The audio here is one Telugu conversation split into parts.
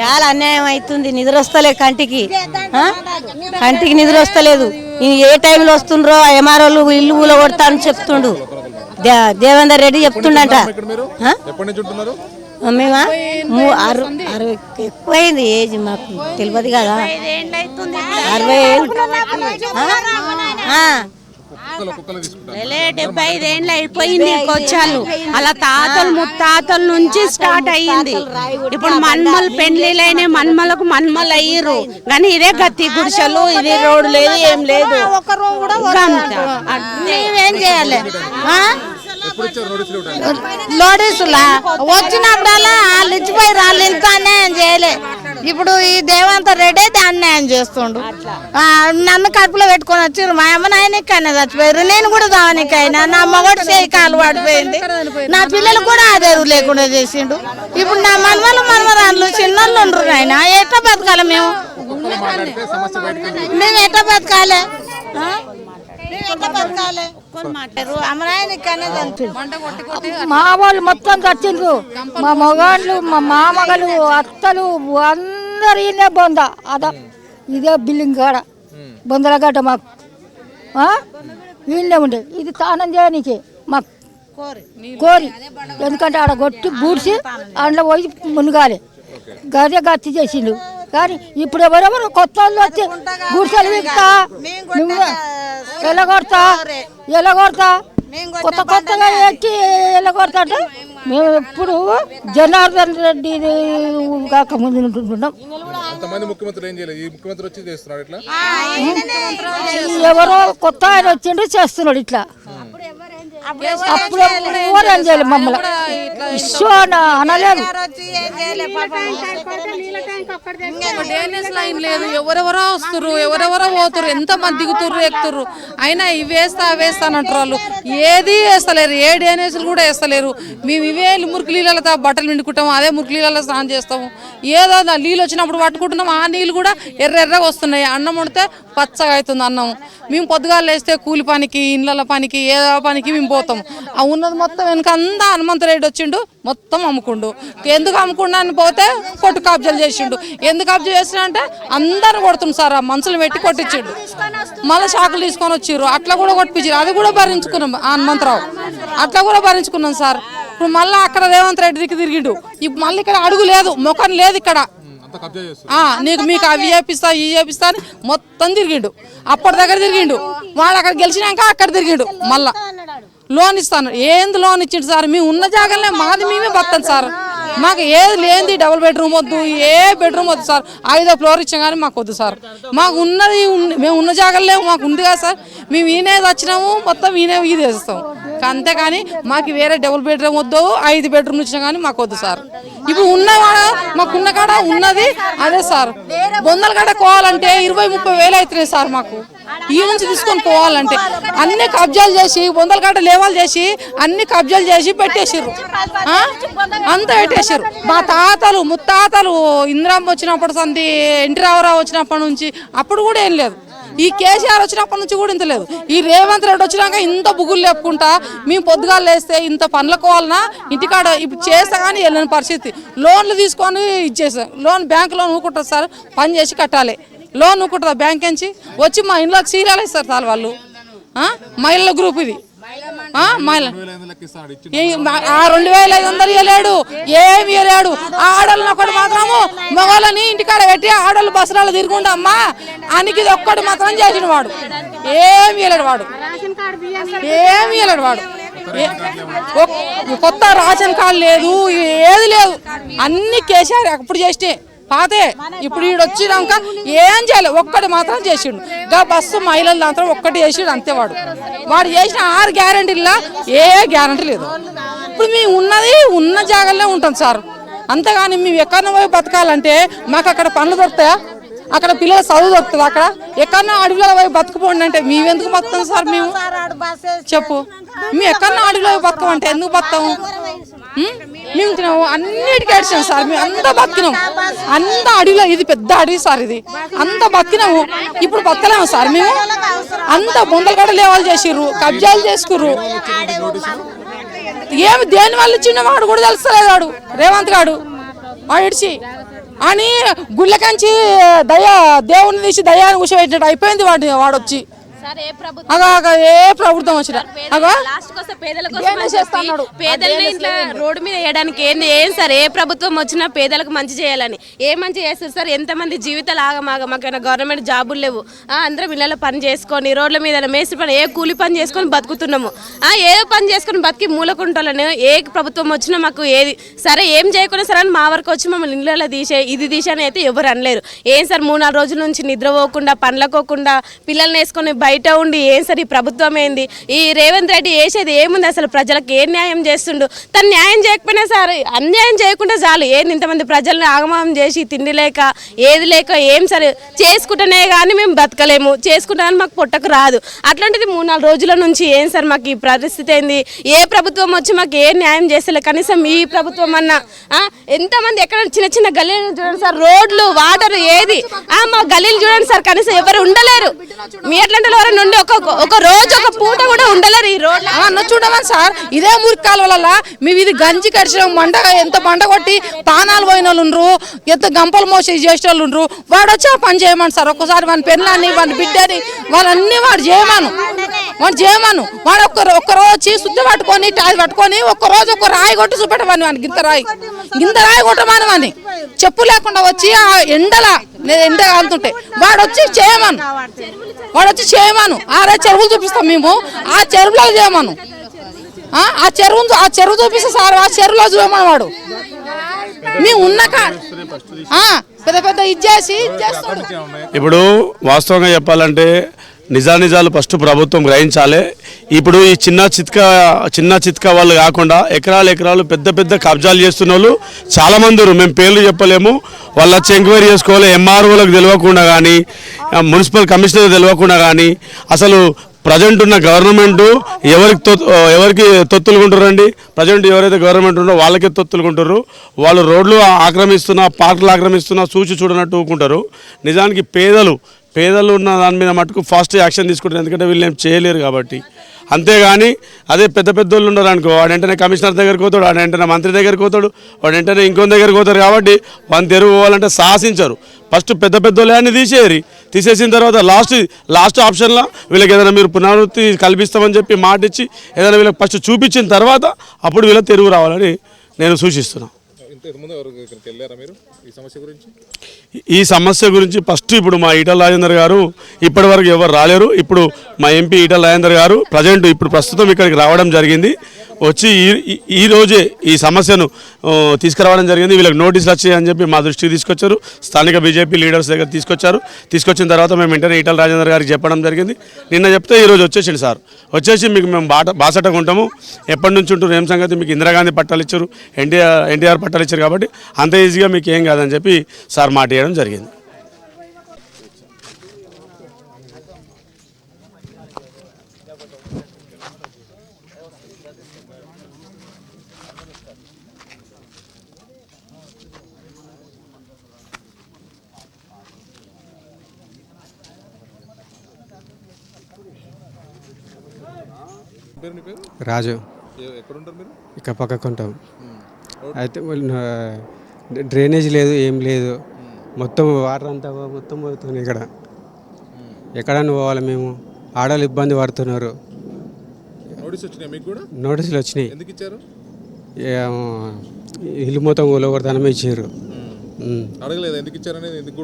చాలా అన్యాయం అవుతుంది నిద్ర వస్తలే కంటికి. ఆ? కంటికి నిద్ర వస్తలేదు. ఈ ఏ టైంలో వస్తుండ్రో ఎంఆర్ఓలు ఇల్లు ఊల కొడతా అని చెప్తుండు. దే- దేవేందర్ రెడ్డి చెప్తుండంట. మేమా? ము- అరు అరవై ఎక్కువైంది ఏజ్ మాకు తెలియదు కదా. అరవై డెబ్బై ఐదేళ్ళు అయిపోయింది వచ్చాను అలా తాతలు ముత్తాతల నుంచి స్టార్ట్ అయ్యింది. ఇప్పుడు మన్మలు పెండ్లిలైన మన్మలకు మన్మలు అయ్యిర్రు. కానీ ఇదే గత్తి గుడిసెలు ఇది రోడ్డు లేదు ఏం లేదు. మేమేం చేయాలి? లోడీసులా? వచ్చినప్పుడల్లా వాళ్ళు ఇచ్చిపోయి వాళ్ళు ఇంత అన్యాయం చేయలే. ఇప్పుడు ఈ దేవంత రెడ్డి అయితే అన్యాయం చేస్తుండు. ఆ, నన్ను కడుపులో పెట్టుకొని వచ్చారు మా అమ్మ నాయనకైనా చచ్చిపోయారు. నేను కూడా దావనికైనా. నా మగడు చేయి కాలు పడిపోయింది. నా పిల్లలు కూడా అదే లేకుండా చేసిండు. ఇప్పుడు నా మనవలు మనవరాళ్ళు చిన్నోళ్ళు ఉండరు ఆయన ఎట్లా బతకాలి మేము. మేము ఎట్లా బతకాలి? మా వాళ్ళు మొత్తం చచ్చిండ్రు మా మగాళ్ళు మా మామగలు అత్తలు అందరు ఈయనే బొంద. అద. ఇదే బిల్డింగ్ కాడ. బొందలగడ్డ మాకు. ఆ? ఈయనే ఉండే. ఇది తానం చేయనీకి మాకు. కోరి. ఎందుకంటే ఆడ కొట్టి బూడ్చి అందులో పోయి మునగాలి. గదే గట్టి చేసిండు. కానీ ఇప్పుడు ఎవరెవరు కొత్త వాళ్ళు వచ్చి గుడిసెలు కొడతా ఎలా కొడతా? కొత్త కొత్తగా ఎక్కి ఎలా కొడతా అంటే మేము ఎప్పుడు జనార్దన్ రెడ్డి కాక ముందు ఉంటున్నాం ముఖ్యమంత్రులు ఏం చేయలేదు. ఈ ముఖ్యమంత్రి వచ్చి చేస్తున్నాడు ఇట్లా? ఎవరో కొత్త ఆయన వచ్చిండు చేస్తున్నాడు ఇట్లా. అప్పుడు ఎవరు చేయలేదు. మమ్మల్ని. ఇష్యూ అని అనలేదు. డ్రైనేజ్ లైన్ లేదు. ఎవరెవరో వస్తుర్రు ఎవరెవరో పోతుర్రు ఎంత మంది దిగుతుర్రు ఎక్కుతుర్రు. అయినా ఇవి వేస్తా అవి వేస్తా అని అంటారు వాళ్ళు ఏది వేస్తలేరు. ఏ డ్రైనేజీలు కూడా వేస్తలేరు. మేము ఇవే మురికి నీళ్ళతో బట్టలు పిండుకుంటాము అదే మురికి నీళ్ళలో స్నానం చేస్తాము. ఏదో నా నీళ్ళు వచ్చినప్పుడు పట్టుకుంటున్నాం ఆ నీళ్ళు కూడా ఎర్ర ఎర్రగా వస్తున్నాయి. అన్నం వండితే పచ్చగా అవుతుంది అన్నం. మేము పొద్దుగాలు వేస్తే కూలి పనికి ఇండ్ల పనికి ఏదో పనికి మేము పోతాం. ఆ ఉన్నది మొత్తం వెనక అంతా హనుమంతరెడ్డి వచ్చిండు మొత్తం అమ్ముకుండు. ఎందుకు అమ్ముకుండా అని పోతే కొట్టు కబ్జాలు చేసిండు. ఎందుకు కబ్జా చేసిన అంటే అందరు కొడుతుంది సార్ ఆ మనుషులు పెట్టి కొట్టించిండు. మళ్ళీ షాకులు తీసుకొని వచ్చిర్రు. అట్లా కూడా కొట్టించారు అది కూడా భరించుకున్నాం హనుమంతరావు. అట్లా కూడా భరించుకున్నాం సార్. ఇప్పుడు మళ్ళీ అక్కడ రేవంత్ రెడ్డి దిక్కు తిరిగిండు. ఇప్పుడు మళ్ళీ ఇక్కడ అడుగు లేదు ముఖం లేదు ఇక్కడ. ఆ, నీకు మీకు అవి చేపిస్తా ఇవి చేపిస్తా అని మొత్తం తిరిగిండు. అప్పటి దగ్గర తిరిగిండు. వాడు అక్కడ గెలిచినాక అక్కడ తిరిగిండు. మళ్ళా. లోన్ ఇస్తాను. ఏంది లోన్ ఇచ్చిండు సార్? మేము ఉన్న జాగాలనే మాది మేమే బతాం సార్. మాకు ఏది లేనిది డబుల్ బెడ్రూమ్ వద్దు ఏ బెడ్రూమ్ వద్దు సార్. ఐదో ఫ్లోర్ ఇచ్చాం కానీ మాకు వద్దు సార్. మాకు ఉన్నది మేము ఉన్న జాగాలే మాకు ఉంది కదా సార్. మేము ఈయనే వచ్చినాము మొత్తం ఈయనే ఇది వేస్తాం అంతేకాని మాకు వేరే డబుల్ బెడ్రూమ్ వద్దు ఐదు బెడ్రూమ్ ఇచ్చినా కానీ మాకు వద్దు సార్. ఇప్పుడు ఉన్న మాకున్న కాడ ఉన్నది అదే సార్. బొందల కాడ కోవాలంటే ఇరవై ముప్పై వేలు అవుతున్నాయి సార్ మాకు. ఈ నుంచి తీసుకొని పోవాలంటే. అన్ని కబ్జాలు చేసి బొందల కాడ లేవాలు చేసి అన్ని కబ్జాలు చేసి పెట్టేసారు అంతా పెట్టేసి చేశారు. మా తాతలు ముత్తాతలు ఇందిరామ్మ వచ్చినప్పటి సంది ఎన్టీ రామారావు వచ్చినప్పటి నుంచి అప్పుడు కూడా ఏం లేదు. ఈ కేసీఆర్ వచ్చినప్పటి నుంచి కూడా ఇంత లేదు. ఈ రేవంత్ రెడ్డి వచ్చినాక ఇంత బుగులు లేపుకుంటా మేము పొద్దుగాలు లేస్తే ఇంత పనులకు వాళ్ళన ఇంటికాడ ఇప్పుడు చేస్తా కానీ వెళ్ళని పరిస్థితి. లోన్లు తీసుకొని ఇచ్చేసాం లోన్ బ్యాంక్ లోన్ సార్ పని చేసి కట్టాలి. లోన్ ఊకుంటుందా బ్యాంక్ నుంచి? వచ్చి మా ఇంట్లోకి సీరియల్ ఇస్తారు సార్ వాళ్ళు. మహిళల గ్రూప్ ఇది. ఆ? రెండు వేల ఐదు వందలు ఇవ్వలేడు ఏమి ఇవ్వలేడు ఆడోళ్ళని ఒకటి మాత్రము మగవాళ్ళని ఇంటికాడ పెట్టి ఆడోళ్ళు బస్సులలో తిరుగుండా అమ్మా అనికి ఒక్కటి మాత్రం చేసిన వాడు. ఏమి ఇవ్వలేడు వాడు. ఏమి ఇవ్వలేడు వాడు. కొత్త రేషన్ కార్డు లేదు ఏది లేదు. అన్ని కేసీఆర్ అప్పుడు చేస్తే పాతే ఇప్పుడు ఈడు వచ్చినాక ఏం చేయలేదు ఒక్కటి మాత్రం చేసిండు. గా బస్సు మహిళలు మాత్రం ఒక్కటి చేసిండు అంతే వాడు చేసిన ఆరు గ్యారంటీలా ఏ గ్యారంటీ లేదు. ఇప్పుడు మేము ఉన్నది ఉన్న జాగాల్లో ఉంటాం సార్. అంతేగాని మేము ఎక్కడన్నా పోయి బతకాలంటే మాకు అక్కడ పనులు దొరుకుతాయా? అక్కడ పిల్లల చదువు దొరుకుతుంది అక్కడ? ఎక్కడన్నా అడవిలో పోయి బతుకుపోండి అంటే మేమెందుకు బతుకుతాం సార్ మేము? చెప్పు. మేము ఎక్కడన్నా అడవిలో పోయి బతకమంటే ఎందుకు బతాము మేము తిన్నాము అన్నిటికీ ఏడ్చాం సార్. మేము అంతా బతికినాం. అంత అడవిలో ఇది పెద్ద అడవి సార్ ఇది. అంత బతికినాము. ఇప్పుడు బతకలేము సార్ మేము. అంత బొందలు గడ లేవాలు చేసిర్రు కబ్జాలు చేసుకుర్రు. ఏమి దేని వల్ల చిన్నవాడు వాడు కూడా తెలుస్తలేదు వాడు రేవంత్ గాడు. వాడు ఇడిచి అని గుళ్ళకంచి దయ దేవుని తీసి దయాన్ని కూర్చోబెట్టినట్టు అయిపోయింది వాడు వాడొచ్చి. అగా అగా ఏ ప్రభుత్వం వచ్చినా? అగా. పేదల్ని ఇట్లా రోడ్డు మీద వేయడానికి ఏంది ఏం సార్ ఏ ప్రభుత్వం వచ్చినా పేదలకు మంచి చేయాలని. ఏ మంచి చేస్తారు సార్? ఎంతమంది జీవితాలు ఆగమాగ మాకైనా గవర్నమెంట్ జాబులు లేవు. ఆ, అందరం ఇళ్ళలో పని చేసుకొని రోడ్ల మీద మేస్త్రి పని ఏ కూలి పని చేసుకొని బతుకుతున్నాము. ఆ, ఏ పని చేసుకొని బతికి మూలకుంటాలని ఏ ప్రభుత్వం వచ్చినా మాకు ఏది సరే ఏం చేయకుండా సరే అని మా వరకు వచ్చి మమ్మల్ని ఇళ్ళలో తీసే ఇది తీసే అని అయితే ఎవరు అనలేరు. ఏం సార్ మూడు నాలుగు రోజుల నుంచి నిద్రపోకుండా పండ్లకోకుండా పిల్లల్ని వేసుకొని బయట ఉండి ఏం సార్ ఈ ప్రభుత్వం ఏంది? ఈ రేవంత్ రెడ్డి వేసేది ఏముంది అసలు ప్రజలకు? ఏం న్యాయం చేస్తుండు? తను న్యాయం చేయకపోయినా సార్ అన్యాయం చేయకుండా చాలు. ఏంది ఇంతమంది ప్రజల్ని ఆగమనం చేసి తిండి లేక ఏది లేక ఏం సరే? చేసుకుంటేనే కానీ మేము బతకలేము చేసుకుంటామని మాకు పొట్టకు రాదు. అట్లాంటిది మూడు నాలుగు రోజుల నుంచి ఏం సార్ మాకు ఈ పరిస్థితి ఏంది? ఏ ప్రభుత్వం వచ్చి మాకు ఏ న్యాయం చేస్తలే? కనీసం ఈ ప్రభుత్వం అన్నా ఆ, ఎంతమంది ఎక్కడ చిన్న చిన్న గల్లీలు చూడండి సార్. రోడ్లు వాటర్ ఏది? ఆ, మా గల్లీలు చూడండి సార్. కనీసం ఎవరు ఉండలేరు. మీ ఎట్లాంటి ఎవరైనా నుండి ఒక ఒక రోజు ఒక పూట కూడా ఉండలేరు ఈ రోడ్ అన్న చూడమని సార్? ఇదే మురికాల వల్ల మేము ఇది గంజి కడిచిన మండగా ఎంత మండ కొట్టి తానాలు పోయిన వాళ్ళు ఎంత గంపలు మోసి చేసే వాళ్ళు వాడు వచ్చి ఆ పని చేయమని సార్. ఒక్కసారి వాని పెళ్ళాన్ని వాని బిడ్డని వాళ్ళన్నీ వాడు చేయమను. వాడు చేయమను. వాడు ఒక్క ఒక్కరోజు వచ్చి శుద్ధి పట్టుకొని టాయి పట్టుకొని ఒక్క రోజు ఒక రాయి కొట్టి చూపెట్టమని వాని గింత రాయి. గింత రాయి కొట్టమని వాని. చెప్పు లేకుండా వచ్చి ఆ ఎండల నేను ఎండ కాలుతుంటే వాడు వచ్చి చేయమను. వాడు వచ్చి చేయమను. ఆరే చెరువులు చూపిస్తాం మేము. ఆ చెరువులో చేయమను. ఆ చెరువు ఆ చెరువు చూపిస్తే సార్ ఆ చెరువులో చూడమని వాడు. మేము ఉన్నాక పెద్ద పెద్ద ఇచ్చేసి ఇప్పుడు వాస్తవంగా చెప్పాలంటే నిజానిజాలు ఫస్ట్ ప్రభుత్వం గ్రహించాలి. ఇప్పుడు ఈ చిన్న చిత్క చిన్న చిత్క వాళ్ళు కాకుండా ఎకరాలు ఎకరాలు పెద్ద పెద్ద కబ్జాలు చేస్తున్న వాళ్ళు చాలామంది మేము పేర్లు చెప్పలేము. వాళ్ళు వచ్చి ఎంక్వైరీ చేసుకోవాలి. ఎంఆర్ఓలకు తెలియకుండా కానీ మున్సిపల్ కమిషనర్ తెలియకుండా కానీ అసలు ప్రజెంట్ ఉన్న గవర్నమెంట్ ఎవరికి ఎవరికి తొత్తులుకుంటారండి ప్రజెంట్ ఎవరైతే గవర్నమెంట్ ఉందో వాళ్ళకే తొత్తులుకుంటారు వాళ్ళు రోడ్లు ఆక్రమిస్తున్నా పార్కులు ఆక్రమిస్తున్నా చూచి చూడనట్టు ఊకుంటారు. నిజానికి పేదలు పేదలు ఉన్న దాని మీద మటుకు ఫాస్ట్ యాక్షన్ తీసుకుంటారు. ఎందుకంటే వీళ్ళు ఏం చేయలేరు కాబట్టి. అంతేగాని అదే పెద్ద పెద్ద వాళ్ళు ఉన్నారు అనుకో వాడు వెంటనే కమిషనర్ దగ్గరికి పోతాడు వాడు వెంటనే మంత్రి దగ్గరికి పోతాడు వాడు వెంటనే ఇంకొక దగ్గరికి పోతారు కాబట్టి వాళ్ళని తెరువు పోవాలంటే సాహసించరు. ఫస్ట్ పెద్ద పెద్ద వాళ్ళని తీసేయరు. తీసేసిన తర్వాత లాస్ట్ లాస్ట్ ఆప్షన్లో వీళ్ళకి ఏదైనా మీరు పునరావృత్తి కల్పిస్తామని చెప్పి మాట ఇచ్చి ఏదైనా వీళ్ళకి ఫస్ట్ చూపించిన తర్వాత అప్పుడు వీళ్ళకి తెరువు రావాలని నేను సూచిస్తున్నాను ఈ సమస్య గురించి ఫస్ట్ ఇప్పుడు మా ఈటల రాజేందర్ గారు ఇప్పటి వరకు ఎవరు రాలేరు. ఇప్పుడు మా ఎంపీ ఈటల రాజేందర్ గారు ప్రజెంట్ ఇప్పుడు ప్రస్తుతం ఇక్కడికి రావడం జరిగింది. వచ్చి ఈ ఈ- ఈ రోజే ఈ సమస్యను తీసుకురావడం జరిగింది. వీళ్ళకి నోటీసులు వచ్చాయి అని చెప్పి మా దృష్టికి తీసుకొచ్చారు. స్థానిక బీజేపీ లీడర్స్ దగ్గర తీసుకొచ్చారు. తీసుకొచ్చిన తర్వాత మేము వెంటనే ఈటల రాజేందర్ గారికి చెప్పడం జరిగింది. నిన్న చెప్తే ఈరోజు వచ్చేసింది సార్. వచ్చేసి మీకు మేము బాట బాసటగా ఉంటాము. ఎప్పటి నుంచి ఉంటారు ఏం సంగతి? మీకు ఇందిరాగాంధీ పట్టాలు ఇచ్చారు. ఎన్టీఆర్ ఎన్టీఆర్ పట్టాలు ఇచ్చారు కాబట్టి అంత ఈజీగా మీకు ఏం కాదని చెప్పి సార్ మాట ఇవ్వడం జరిగింది. రాజు. ఏ- ఎక్కడ ఉంటారు మీరు? ఇక్కడ పక్కకు ఉంటాం అయితే డ్రైనేజ్ లేదు ఏం లేదు. మొత్తం వాటర్ అంతా మొత్తం పోతుంది ఇక్కడ. ఎక్కడన్నా పోవాలి మేము. ఆడవాళ్ళు ఇబ్బంది పడుతున్నారు. నోటీస్ వచ్చినాయి మీకు కూడా? నోటీసులు వచ్చినాయి. ఎందుకు ఇచ్చారు? ఏమో ఇల్లు మొత్తం కూలగొడతానమే ఇచ్చారు. ఉమ్. అడగలేదు? ఎందుకు ఇచ్చారనేది? ఎందుకు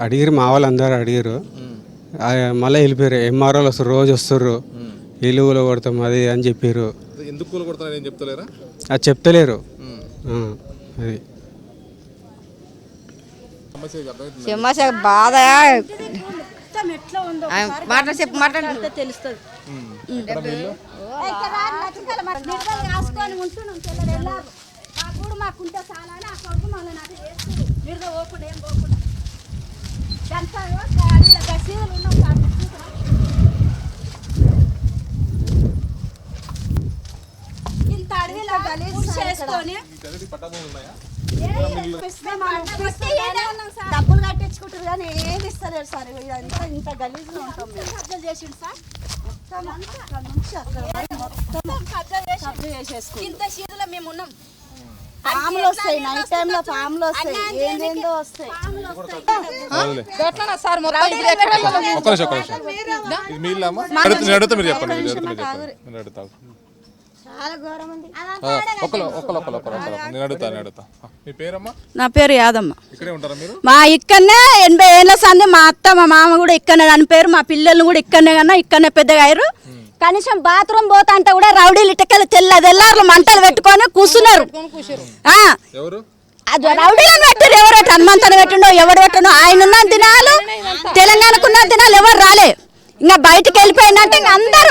అడిగిరు మా వాళ్ళు అందరూ అడిగారు ఆ, మళ్ళీ వెళ్ళిపోయారు ఎంఆర్ఓలు వస్తారు రోజు వస్తారు. ఇల్లు కూలగొడతాం అది అని చెప్పారు అదే ఎందుకు చెప్తలేరా? అది చెప్తలేరు. అది. సమస్య బాధ. మాట్లాడి చెప్పు తెలుస్తుంది. మాకుంటే చాలా ఆ కొడుకు మళ్ళీ నాకు చేస్తుంది మీరు పోకుండా ఏం పోకుండా. గంట గసీలు ఉన్నాం సార్ ఇంత అడవిలో చేసుకొని డబ్బులు కట్టించుకుంటారు కానీ ఏది ఇస్తలేరు సార్ ఇదంతా. ఇంత గలీజ్లో ఉంటాం మేము. చేసిండు సార్ మొత్తం అక్కడ నుంచి అక్కడ వరకు మొత్తం ఇంత సీదులో మేము ఉన్నాం పాములు వస్తాయి. నైట్ టైంలో పాములు వస్తాయి ఏందేందో వస్తాయి సార్ మొత్తం మీరు చెప్పండి చాలా ఘోరం ఉంది ఆ, ఒక్కలు ఒక్కలు ఒక్కలు ఒక్కలు ఒక్కలు. నేను అడుగుతా నేను అడుగుతా. ఆ, మీ పేరమ్మా? నా పేరు యాదమ్మ. ఇక్కడే ఉంటారా మీరు? మా ఇక్కడనే ఎనభై ఏళ్ళ సంది మా అత్త మా మామ కూడా ఇక్కడనే చనిపోయారు మా పిల్లలు కూడా ఇక్కడనే కన్నా ఇక్కడనే పెద్దగా అయ్యారు. కనీసం బాత్రూమ్ పోతా అంటే కూడా రౌడీలు ఇటుకలు తెల్ల తెల్లారులు మంటలు పెట్టుకొని కూర్చున్నారు ఆ, ఎవరు? రౌడీలను పెట్టారు. ఎవరు హనుమంతను పెట్టిండో ఎవడు పెట్టిండో ఆయన ఉన్న దినాలు తెలంగాణకున్న దినాలు ఎవరు రాలే. ఇంకా బయటికి వెళ్ళిపోయినట్టే అందరూ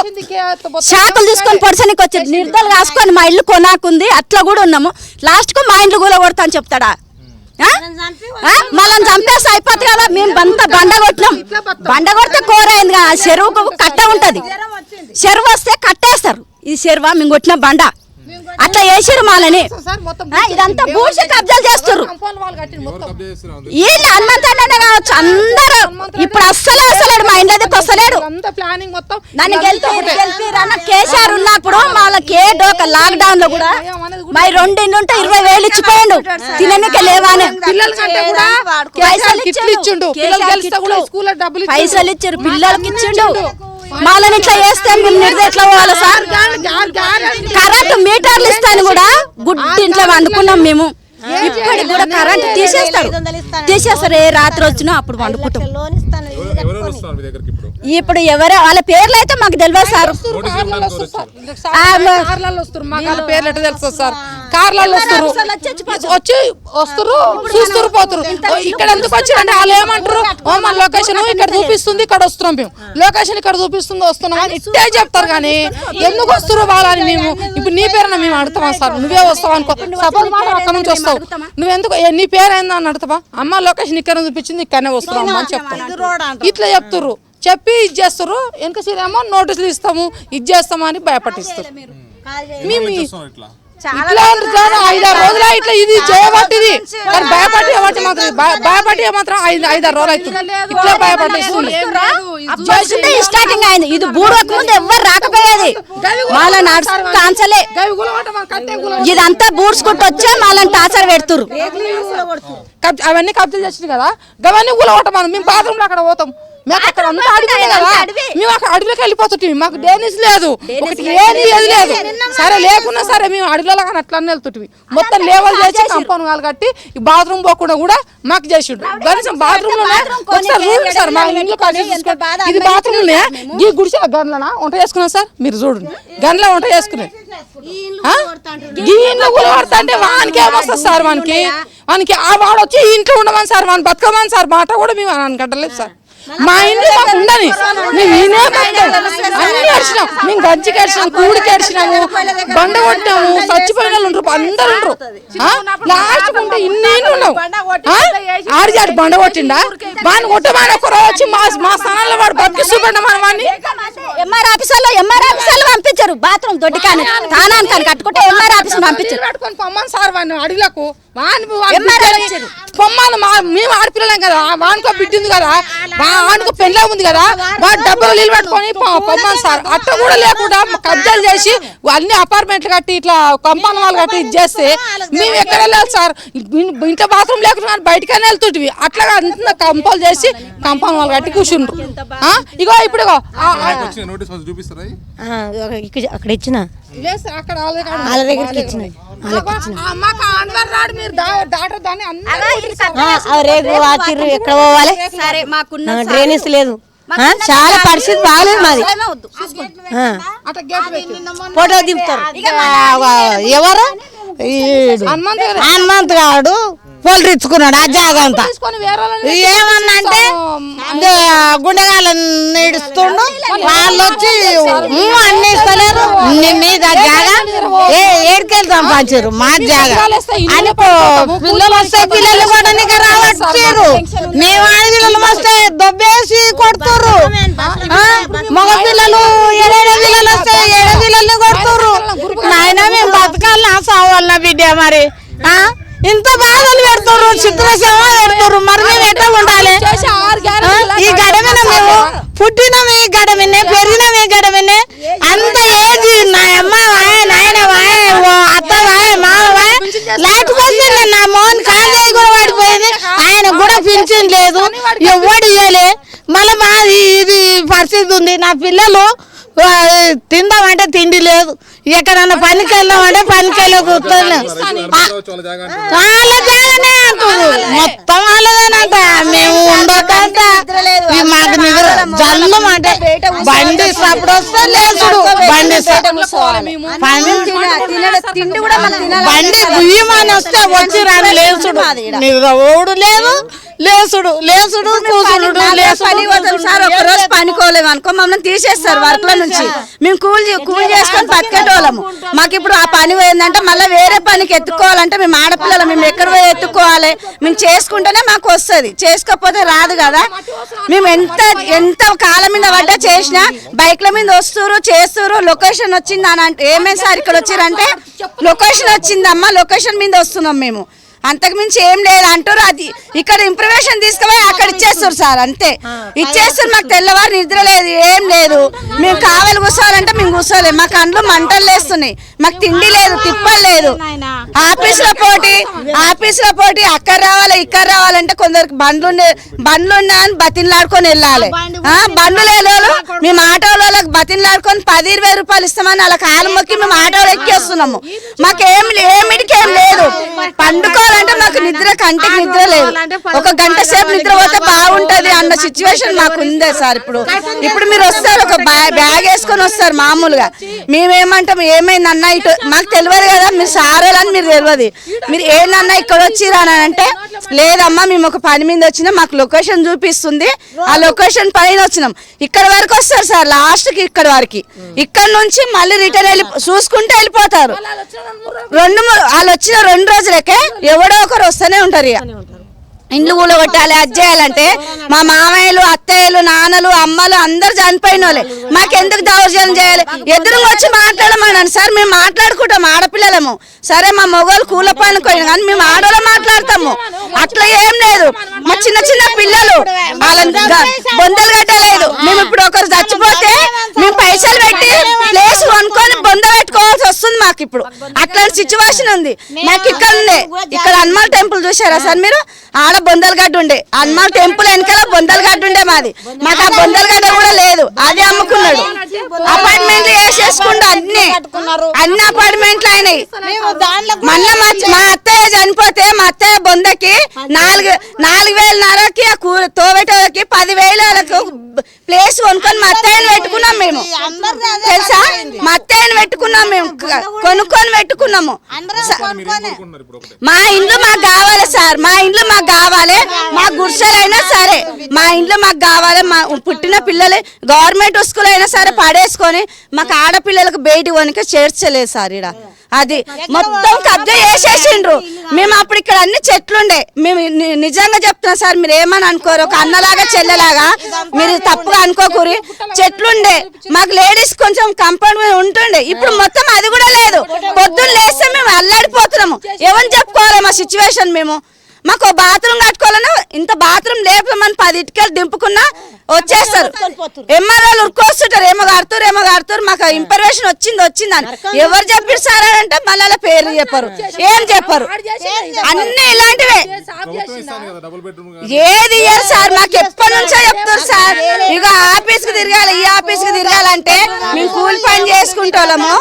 షాకులు తీసుకొని పొడిసనికి వచ్చారు నిర్దలు కాసుకొని మా ఇల్లు కొనాకుంది అట్లా కూడా ఉన్నాము. లాస్ట్కు మా ఇంట్లో కూడా కొడతా అని చెప్తాడా? ఆ? ఆ? మనల్ని చంపేసి అయిపోతుంది కదా? మేము అంతా బండ కొట్టినాం. బండ కొడితే కూర అయింది కదా? చెరువుకు కట్ట ఉంటది. చెరువు వస్తే కట్టేస్తారు. ఈ చెరువా? మేము కొట్టిన బండ. అట్లా వేసారు మాలని. ఇదంతా భూషి కబ్జాలు చేస్తారు? హనుమంతనే కావచ్చు? అందరూ ఇప్పుడు అస్సలే వస్తలేడు మా ఇంటి దగ్గరికి వస్తలేడు అంతా ప్లానింగ్ మొత్తం నన్ను గెలిపి కేసీఆర్ ఉన్నప్పుడు వాళ్ళకి ఏ డోక లాక్ డౌన్లో కూడా మా రెండు ఉంటే ఇరవై వేలు ఇచ్చిపోయిండు. తిననికే లేవానే పైసలు ఇచ్చిండు. పైసలు ఇచ్చారు పిల్లలకి ఇచ్చిండు. మాలని ఇట్లా చేస్తే నిర్దే ఎట్లా పోవాలి సార్? కరెంట్ మీటర్లు ఇస్తాను కూడా గుడ్డి ఇంట్లో వండుకున్నాం మేము. ఇప్పటికి కూడా కరెంట్ తీసేస్తారు. తీసేస్తారు ఏ రాత్రి వచ్చినా అప్పుడు వండుకుంటాం. ఇప్పుడు ఇప్పుడు ఎవరే వాళ్ళ పేర్లు అయితే మాకు తెలియదు సార్. పేర్లు ఎట్లా తెలుసు సార్? కార్లలో వస్తారు వచ్చి వస్తారు చూస్తారు పోతారు ఇక్కడ ఎందుకు వచ్చారంటే వాళ్ళు ఏమంటారు? ఓ మన లొకేషన్ ఇక్కడ చూపిస్తుంది ఇక్కడ వస్తున్నాం మేము. లొకేషన్ ఇక్కడ చూపిస్తుంది వస్తున్నాం అని ఇట్టే చెప్తారు కానీ ఎందుకు వస్తారు వాళ్ళని మేము? ఇప్పుడు నీ పేరున మేము అడుగుతామా సార్? నువ్వే వస్తావు అనుకో. సపోజ్ అక్కడ నుంచి వస్తావు. నువ్వు ఎందుకు ఏ, నీ పేరు ఏందా అని అడుగుతావా? అమ్మ లొకేషన్ ఇక్కడ చూపించింది ఇక్కడనే వస్తున్నాం అమ్మ అని చెప్తాం ఇట్లా చెప్తారు చెప్పి ఇది చేస్తారు వెనక సీరేమో నోటీసులు ఇస్తాము ఇది చేస్తాము అని భయపట్టిస్తారు. మేము ఇట్లా ఐదారు రోజులు ఇట్లా ఇది చేయబట్టిది. కానీ భయపడి ఏమంటే మాత్రం భయపడి మాత్రం ఐదు ఐదారు రోజులు అవుతుంది. ఇట్లా భయపడిస్తుంది చేసిందే స్టార్టింగ్ అయింది. ఇది బూడకు ముందు ఎవ్వరు రాకపోయేది. కాంచలే. ఇదంతా బూడ్చుకుంటూ వచ్చే వాళ్ళని టార్చర్ పెడుతురు అవన్నీ కబ్జాలు చేసింది కదా. గవన్నీ గులగొట్ట మనం మేము బాత్రూమ్లో అక్కడ పోతాం. మేము అక్కడ అంతా అడవి కదా మేము అక్కడ అడవిలోకి వెళ్ళిపోతుంటాం మాకు డేనిస్ లేదు ఒకటి ఏది ఏది లేదు సరే లేకున్నా సరే మేము అడవిలో కానీ అట్లా వెళ్తుంటివి మొత్తం లేవల్ చేసి కంపౌండ్ వాళ్ళు కట్టి బాత్రూమ్ పోకుండా కూడా మాకు చేసిండు కనీసం బాత్రూమ్ ఒకసారి సార్ మా ఇంట్లో. ఇది బాత్రూమ్ ఈ గుడిసె గన్లనా వంట చేసుకున్నాం సార్ మీరు చూడండి గన్లో వంట? ఈ ఇంట్లో వానికి ఏమొస్తుంది సార్ వానికి వానికి ఆ వాడు వచ్చి ఈ ఇంట్లో ఉండమని సార్ వాని బతకమని సార్ మాట కూడా మేము అనుకుంటలేదు సార్ మా ఇంట్లో మాకు ఉండని మేము ఈయనే. అన్ని అడిచినాం మేము గజ్జికి అడిచినాం కూడికి అడిచినాము బండ కొట్టినాము చచ్చిపోయిన వాళ్ళు ఉంటారు అందరు ఉంటారు. లాస్ట్ ఉంటే ఇన్ని ఉన్నాం ఆడి ఆడి బండ కొట్టిండా? వాడిని కొట్టమని ఒక రోజు వచ్చి మా మా స్థానంలో వాడు బతికి చూపెట్టమని వాడిని. ఎంఆర్ ఆఫీసర్లో ఎంఆర్ ఆఫీసర్లు పంపించారు. బాత్రూమ్ దొడ్డికాని తానానికి కట్టుకుంటే ఎంఆర్ ఆఫీస్ పంపించారు. పెట్టుకొని పొమ్మని సార్ వాడిని ఎంఆర్ వచ్చారు. పొమ్మని మా మేము ఆడపిల్లలేం కదా వానికో బిడ్డ ఉంది కదా వానికో పెళ్ళ ఉంది కదా వాడు డబ్బులు నీళ్ళు పెట్టుకొని పొమ్మని సార్. అట్ట కూడా లేకుండా కబ్జాలు చేసి అన్ని అపార్ట్మెంట్లు కట్టి ఇట్లా కంపౌండ్ వాళ్ళు కట్టి ఇది చేస్తే మేము ఎక్కడ వెళ్ళాలి సార్? ఇంట్లో బాత్రూమ్ లేకుండా కానీ బయటకనే వెళ్తుంటివి. అట్లా అంత కంపౌండ్ చేసి కంపౌండ్ వాళ్ళు కట్టి కూర్చుండ్రు. ఆ? ఇగో ఇప్పుడు? అక్కడ ఇచ్చిన. వాళ్ళ దగ్గరికి ఇచ్చిన రేపు ఎక్కడ పోవాలి? డ్రైనేజ్ లేదు. చాలా పరిస్థితి బాగాలేదు మాది. ఆ, అట్లా గేట్ పెట్టి ఫోటో దింపుతారు. ఎవరు? హనుమంత్ గారు. పొలరించుకున్నాడు ఆ జాగా అంతా. ఏమన్నా అంటే గుండెగాలను ఇడుస్తుండు వాళ్ళు వచ్చి "ఊ, అన్ని ఇస్తలేరు. నీ మీద జాగా? ఏ ఏడుకెళ్తాం పంచారు మా జాగా. అని పో- పిల్లలు వస్తే పిల్లలు కూడా నీకు రావచ్చారు మేము ఆడపిల్లలు వస్తే దొబ్బేసి కొడుతుర్రు. ఆ, మగ పిల్లలు ఏడేడ పిల్లలు వస్తే ఏడ పిల్లల్ని కొడుతుర్రు. నాయన మేము బతకాలనా సావాలనా బిడ్డ మరి? ఆ? ఇంత బాధలు పెడతారు చిత్రసేవ పెడతారు మరి మేము ఎట్లా ఉండాలి? ఈ గడమిన మేము పుట్టినమే ఈ గడమినే పెరిగినాం గడమినే అంత ఏజ్ నా అమ్మ వాయ నాయన వాయ అత్త వాయ మామ వాయ. లైట్ నా మోహన్ కాలేజీ కూడా పడిపోయింది ఆయన కూడా పింఛన్ లేదు. ఎవడు ఇయ్యలే. మళ్ళీ మాది ఇది పరిస్థితి ఉంది. నా పిల్లలు తిందామంటే తిండి లేదు. ఎక్కడన్నా పనికి వెళ్దామంటే పనికి వెళ్ళి కూర్చోలేం వాళ్ళ జాగానే అంటారు మొత్తం వాళ్ళదేనంట మేము ఇవి మాకు నిద్ర జల్లం అంటే బండి అప్పుడు వస్తే లేచుడు బండి తిండి కూడా మనం తినాలి. బండి గుయ్యమని వస్తే వచ్చి రాని లేచుడు నిద్ర ఓడు లేదు లేచుడు లేచుడు కూసుడు సార్ ఒక రోజు పనికోలేము అనుకో మమ్మల్ని తీసేస్తారు వర్క్లో నుంచి. మేము కూలి కూలి చేసుకొని బతికేటోళ్ళము మాకు ఇప్పుడు ఆ పని పోయిందంటే మళ్ళీ వేరే పనికి ఎత్తుకోవాలంటే మేము ఆడపిల్లలు మేము ఎక్కడ పోయి ఎత్తుకోవాలి? మేము చేసుకుంటేనే మాకు వస్తుంది. చేసుకోకపోతే రాదు కదా. మేము ఎంత ఎంత కాలం మీద పడ్డా చేసినా బైక్ల మీద వస్తురు చేస్తురు లొకేషన్ వచ్చింది అని అంటే ఏమేమి సార్ ఇక్కడ వచ్చారంటే లొకేషన్ వచ్చిందమ్మా లొకేషన్ మీద వస్తున్నాం మేము. అంతకు మించి ఏం లేదు అంటారు అది. ఇక్కడ ఇంప్రమేషన్ తీసుకుపోయి అక్కడ ఇచ్చేస్తారు సార్ అంతే. ఇచ్చేస్తారు మాకు తెల్లవారు నిద్ర లేదు ఏం లేదు. మేము కావాలి కూర్చోవాలంటే మేము కూర్చోలేము మా కండ్లు మంటలు లేస్తున్నాయి. మాకు తిండి లేదు తిప్పలు లేదు. ఆఫీస్లో పోటీ ఆఫీస్లో పోటీ అక్కడ రావాలి ఇక్కడ రావాలంటే కొందరికి బండ్లు బండ్లు ఉన్నా అని బతిన్లాడుకొని వెళ్ళాలి. ఆ, బండ్లు లేదు మేము ఆటోలో బతిన్లాడుకొని పది ఇరవై రూపాయలు ఇస్తామని అలా కాలు మొక్కి మేము ఆటోలో ఎక్కేస్తున్నాము. మాకేం ఏమిటికి ఏం లేదు. పండుకోవాలంటే మాకు నిద్ర కంటికి నిద్ర లేదు. ఒక గంట సేపు నిద్ర పోతే బాగుంటది అన్న సిచ్యువేషన్ మాకు ఉందే సార్ ఇప్పుడు. ఇప్పుడు మీరు వస్తారు ఒక బ్యా- బ్యాగ్ వేసుకొని వస్తారు మామూలుగా. మేమేమంటాం ఏమైందన్నా ఇటు మాకు తెలియదు కదా మీరు సారోలని మీరు తెలియదు. మీరు ఏందన్నా ఇక్కడ వచ్చిరా అని అంటే లేదమ్మా మేము ఒక పని మీద వచ్చినా మాకు లొకేషన్ చూపిస్తుంది. ఆ లొకేషన్ పైన వచ్చినాం. ఇక్కడ వరకు వస్తారు సార్ లాస్ట్కి ఇక్కడ వరకు. ఇక్కడ నుంచి మళ్ళీ రిటర్న్ వెళ్ళి చూసుకుంటే వెళ్ళిపోతారు. రెండు వాళ్ళు వచ్చిన రెండు రోజులకే ఎవడో ఒకరు వస్తూనే ఉంటారు ఇక. ఇండ్లు కూల కొట్టాలి అది చేయాలంటే మా మామయ్యలు అత్తయ్యలు నాన్నలు అమ్మలు అందరు చనిపోయిన వాళ్ళే. మాకెందుకు దౌర్జన్యం చేయాలి? ఎదురుగా వచ్చి మాట్లాడమన్నాను సార్ మేము మాట్లాడుకుంటాం ఆడపిల్లలము. సరే మా మొగోళ్ళు కూల పనుకోయి కానీ మేము ఆడవాళ్ళు మాట్లాడతాము. అట్లా ఏం లేదు. మా చిన్న చిన్న పిల్లలు వాళ్ళని బొందలు కట్టలేదు. మేము ఇప్పుడు ఒకరు చచ్చిపోతే మేము పైసలు పెట్టి ప్లేస్ కొనుక్కొని బొంద పెట్టుకోవాల్సి వస్తుంది మాకు ఇప్పుడు. అట్లాంటి సిచ్యువేషన్ ఉంది. మాకు ఇక్కడ ఉంది ఇక్కడ హనుమాన్ టెంపుల్ చూసారా సార్ మీరు? ఆడ బొందలగడ్డ ఉండే హనుమాన్ టెంపుల్ వెనకాల బొందలగడ్డ ఉండే మాది. మాకు ఆ బొందలగడ్డ కూడా లేదు. అది అమ్ముకున్నాం. వేసేసుకుంటూ అన్ని. అన్ని అపార్ట్మెంట్లు అయినాయి. మొన్న మా అత్తయ్య చనిపోతే మా అత్తయ్య బొందకి నాలుగు నాలుగు వేలన్నరకి ఆ కూర తోబెట్టకి పది వేలకు ప్లేస్ కొనుక్కొని మా అత్తయ్యని పెట్టుకున్నాం మేము. తెలుసా? మా అత్తయ్యని పెట్టుకున్నాం మేము. కొనుక్కొని పెట్టుకున్నాము. మా ఇండ్లు మాకు కావాలి సార్. మా ఇండ్లు మాకు కావాలి. మా గుడిసెలైనా సరే. మా ఇండ్లు మాకు కావాలి. మా పుట్టిన పిల్లలు గవర్నమెంట్ స్కూల్ అయినా సరే పడేసుకొని మాకు ఆడపిల్లలకు బయటి వనిక చేర్చలేదు సార్ ఇక్కడ అది మొత్తం కబ్జా చేసేసిండ్రు మేము అప్పుడు ఇక్కడ అన్ని చెట్లుండే. మేము నిజంగా చెప్తున్నాం సార్ మీరు ఏమని అనుకోరు? ఒక అన్నలాగా చెల్లెలాగా. మీరు తప్పుగా అనుకోకూరి. చెట్లుండే. మాకు లేడీస్ కొంచెం కంపౌండ్ మీద ఉంటుండే. ఇప్పుడు మొత్తం అది కూడా లేదు. పొద్దున్న లేస్తే మేము అల్లాడిపోతున్నాము. ఎవరిని చెప్పుకోవాలి మా సిచ్యువేషన్ మేము? మాకు బాత్రూమ్ కట్టుకోవాలన్నా ఇంత బాత్రూమ్ లేపమని పది ఇటుకలు దింపుకున్నా వచ్చేస్తారు. ఎంఆర్ఓలు ఉరుకొస్తుంటారు ఏమో కడుతురు ఏమో కడుతురు. మాకు ఇన్ఫర్మేషన్ వచ్చింది వచ్చిందని ఎవరు చెప్పారు సార్ అని అంటే మళ్ళీ పేర్లు చెప్పరు. ఏం చెప్పరు? అన్ని ఇలాంటివే. ఏది ఇయ్యరు సార్? మాకు ఎప్పటి నుంచో చెప్తారు సార్. ఇక ఆఫీస్కి తిరగాలి ఈ ఆఫీస్కి తిరగాలంటే మేము కూలి పని చేసుకుంటాము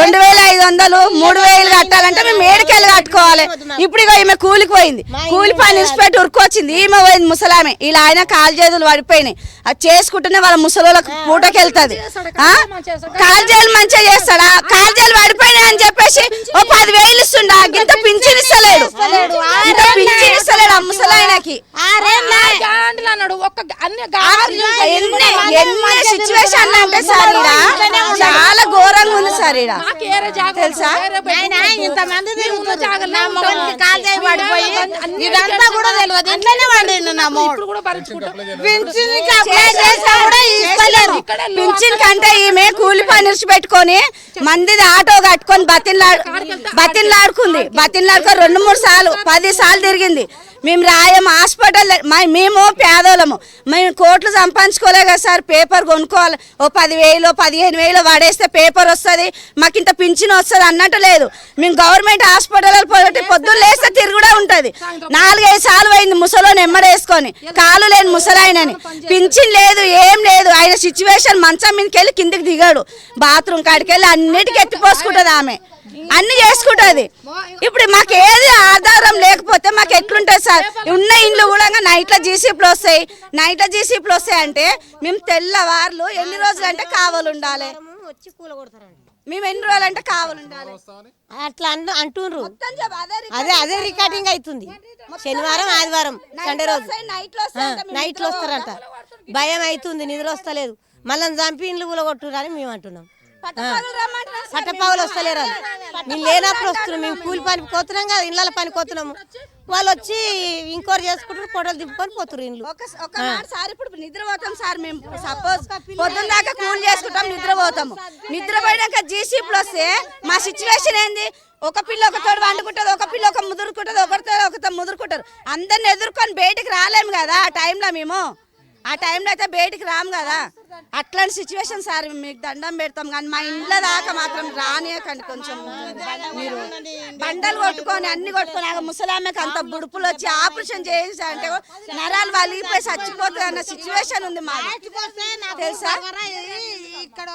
రెండు వేల ఐదు వందలు మూడు వేలు కట్టాలంటే మేము ఏడుకెళ్ళి కట్టుకోవాలి. ఇప్పుడు ఇక ఈమె కూలికి పోయింది. కూలి పని ఇన్స్పెక్టర్ ఉరుకొచ్చింది. ఈమె పోయింది ముసలామె. ఇలా ఆయన కాలు చేతులు పడిపోయినాయి. అది చేసుకుంటేనే వాళ్ళ ముసలోళ్ళకి పూటకి వెళ్తుంది కాలు చేతులు మంచిగా చేస్తాడా? కాలు చేతులు పడిపోయినాయి అని చెప్పేసి ఓ పది వేలు ఇస్తుండా ఇంత పింఛన్ ఇస్తలేడు. ఇంత పింఛన్ ఇస్తలేడు ఆ ముసలాయనకి. గ్యారంటీలు అన్నాడు ఒక్క అన్ని గ్యారంటీలు ఎన్ని సిచ్యువేషన్ అంటే సార్ ఈడ? చాలా ఘోరంగా ఉంది సార్ తెలుసా? ఇంతమంది కాలు చేయి పడిపోయి ఇదంతా కూడా తెలియదు. ఇంట్లోనే వండిండు నా ఇప్పుడు కూడా పింఛన్ కంటే ఈమె కూలి పని పెట్టుకొని మందిది ఆటో కట్టుకొని బతిన్లాడు బతిన్లాడుకుంది బతిన్లాడుకొని రెండు మూడు సార్లు పది సార్లు తిరిగింది. మేము రాయం హాస్పిటల్ మేము పేదోళ్ళము. మేము కోట్లు సంపాదించుకోలే కదా సార్ పేపర్ కొనుక్కోవాలి. ఓ పదివేలు పదిహేను వేలు పడేస్తే పేపర్ వస్తుంది. మాకు ఇంత పింఛన్ వస్తుంది అన్నట్టు లేదు. మేము గవర్నమెంట్ హాస్పిటల్ పోతే పొద్దున్న లేస్తే తిరుగుడే ఉంటుంది. నాలుగైదు సార్లు అయింది ముసలోని ఎమ్మడేసుకొని కాలు లేని ముసలాయనని. పింఛన్ లేదు ఏం లేదు. ఆయన సిచ్యువేషన్ మంచం మీదకి వెళ్ళి కిందికి దిగాడు. బాత్రూమ్ కాడికి వెళ్ళి అన్నిటికీ ఎత్తిపోసుకుంటుంది ఆమె. అన్ని చేసుకుంటుంది. ఇప్పుడు మాకు ఏది ఆధారం లేకపోతే మాకు ఎట్లుంటుంది సార్? ఉన్న ఇండ్లు కూడా నైట్లో జీసీపీలు వస్తాయి. నైట్లో జీసీపీలు వస్తాయి అంటే మేము తెల్లవార్లు ఎన్ని రోజులు అంటే కావాలి ఉండాలి. వచ్చి కూలగొడతారండి మేము ఎన్ని రోజులు అంటే కావాలి ఉండాలి. అట్లా అంటు అంటుండ్రు. అదే అదే రికార్డింగ్ అవుతుంది శనివారం ఆదివారం సండే రోజు. నైట్లో వస్తారంట. భయం అవుతుంది నిద్ర వస్తలేదు. మళ్ళీ చంపి ఇండ్లు కూలగొట్టురు అని మేము అంటున్నాం. పట్టపావులు వస్తలేరు మేము లేనప్పుడు వస్తున్నాం మేము కూలి పనికి పోతున్నాం కదా ఇళ్ళ పనికి పోతున్నాము. వాళ్ళు వచ్చి ఇంకోరు చేసుకుంటారు ఫోటోలు దింపుకొని పోతున్నారు ఇండ్లు. సార్ ఇప్పుడు నిద్రపోతాం సార్ మేము. సపోజ్ పొద్దున్న దాకా కూల్ చేసుకుంటాం నిద్రపోతాము. నిద్రపోయాక జీసీపీలు వస్తే మా సిచ్యువేషన్ ఏంది? ఒక పిల్ల ఒక తోడు వండుకుంటుంది ఒక పిల్ల ఒక ముదురుకుంటుంది ఒకరితో ఒకతో ముదురుకుంటారు. అందరిని ఎదుర్కొని బయటికి రాలేము కదా ఆ టైంలో మేము. ఆ టైంలో అయితే బయటికి రాము కదా. అట్లాంటి సిచ్యువేషన్ సార్ మీకు దండం పెడతాం కానీ మా ఇంట్లో దాకా మాత్రం రానియకండి కొంచెం. మీరు బండలు కొట్టుకొని అన్ని కొట్టుకొని ఆ ముసలామెకి అంత బుడుపులు వచ్చి ఆపరేషన్ చేసి అంటే నరాలు వలిగిపోయి చచ్చిపోతుంది అన్న సిచ్యువేషన్ ఉంది మాది. తెలుసా? ఇక్కడ